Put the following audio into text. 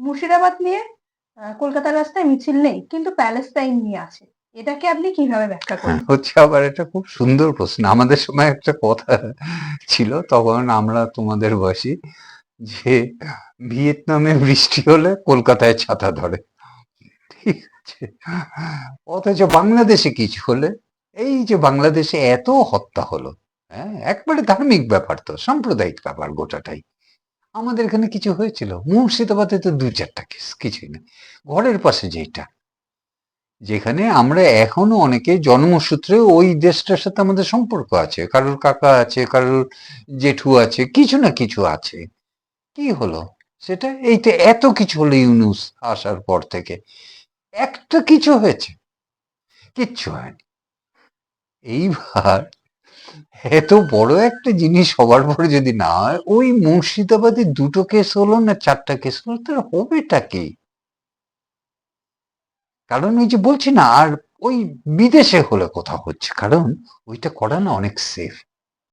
মুর্শিদাবাদ নিয়ে কলকাতার রাস্তায় মিছিল নেই কিন্তু প্যালেস্তাইন নিয়ে আছে। এটাকে আপনি কীভাবে ব্যাখ্যা হ্যাঁ, করেন হচ্ছে আবার এটা খুব সুন্দর প্রশ্ন। আমাদের সময় একটা কথা ছিল তখন আমরা তোমাদের বয়সী যে ভিয়েতনামে বৃষ্টি হলে কলকাতায় ছাতা ধরে। ঠিক আছে। অথচ বাংলাদেশে কিছু হলে এই যে বাংলাদেশে এত হত্যা হলো হ্যাঁ একবারে ধার্মিক ব্যাপার তো সাম্প্রদায়িক ব্যাপার গোটাটাই। আমাদের এখানে কিছু হয়েছিল। মুর্শিদাবাদে তো দু চারটা কেস কিছুই না। ঘরের পাশে যেটা যেখানে আমরা এখনও অনেকে জন্মসূত্রে ওই দেশটার সাথে আমাদের সম্পর্ক আছে। কারোর কাকা আছে, কারোর জেঠু আছে, কিছু না কিছু আছে। কি হলো? সেটা এই তো এত কিছু হলো ইউনুস আসার পর থেকে। একটা কিছু হয়েছে, কিচ্ছু হয়নি। এইবার এত বড় একটা জিনিস সবার পরে যদি না হয়, ওই মুর্শিদাবাদে দুটো কেস হলো না চারটা কেস হলো, তার হবেটা কি? কারণ ওই যে বলছি না, আর ওই বিদেশে হলে কথা হচ্ছে, কারণ ওইটা করা না অনেক সেফ